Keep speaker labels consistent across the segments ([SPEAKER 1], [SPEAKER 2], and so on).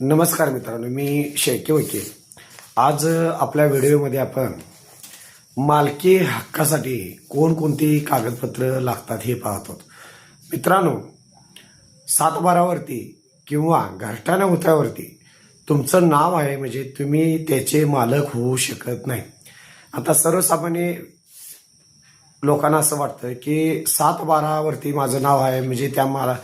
[SPEAKER 1] नमस्कार मित्रांनो मी शेके वैके आज आपल्या व्हिडिओमध्ये आपण मालकी हक्कासाठी कोणकोणती कागदपत्र लागतात हे पाहतो मित्रांनो सात बारावरती किंवा घरटाण्या उतरावरती तुमचं नाव आहे म्हणजे तुम्ही त्याचे मालक होऊ शकत नाही. आता सर्वसामान्य लोकांना असं वाटतं की सात बारावरती माझं नाव आहे म्हणजे त्या मला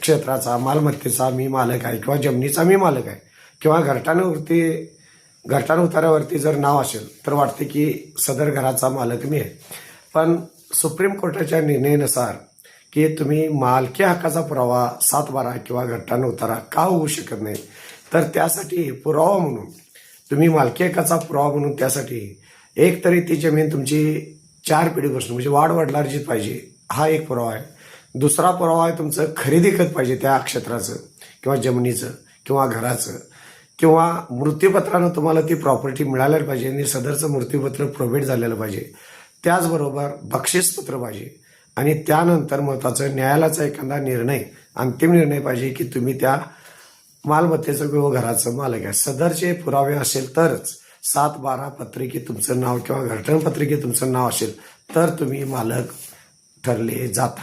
[SPEAKER 1] क्षेत्राचा मालमत्तेचा मी मालक आहे किंवा जमिनीचा मी मालक आहे किंवा घरटांवरती घरटान उतारावरती जर नाव असेल तर वाटते की सदर घराचा मालक मी आहे. पण सुप्रीम कोर्टाच्या निर्णयानुसार की तुम्ही मालकी हक्काचा पुरावा सात बारा किंवा घरटान उतारा का होऊ शकत नाही तर त्यासाठी पुरावा म्हणून तुम्ही मालकी हक्काचा पुरावा म्हणून त्यासाठी एक तरी ती जमीन तुमची चार पिढीपासून म्हणजे वाढ वडिलांची पाहिजे हा एक पुरावा आहे. दुसरा पुरावा आहे तुमचं खरेदी खत पाहिजे त्या क्षेत्राचं किंवा जमिनीचं किंवा घराचं किंवा मृत्यूपत्रानं तुम्हाला ती प्रॉपर्टी मिळायला पाहिजे आणि सदरचं मृत्यूपत्र प्रोव्हाइड झालेलं पाहिजे. त्याचबरोबर बक्षीसपत्र पाहिजे. आणि त्यानंतर महत्वाचं न्यायालयाचा एखादा निर्णय अंतिम निर्णय पाहिजे की तुम्ही त्या मालमत्तेचं किंवा घराचं मालक आहे. सदरचे पुरावे असेल तरच सात बारा पत्रिकेत तुमचं नाव किंवा घटनपत्रिकेत तुमचं नाव असेल तर तुम्ही मालक ठरले जाता.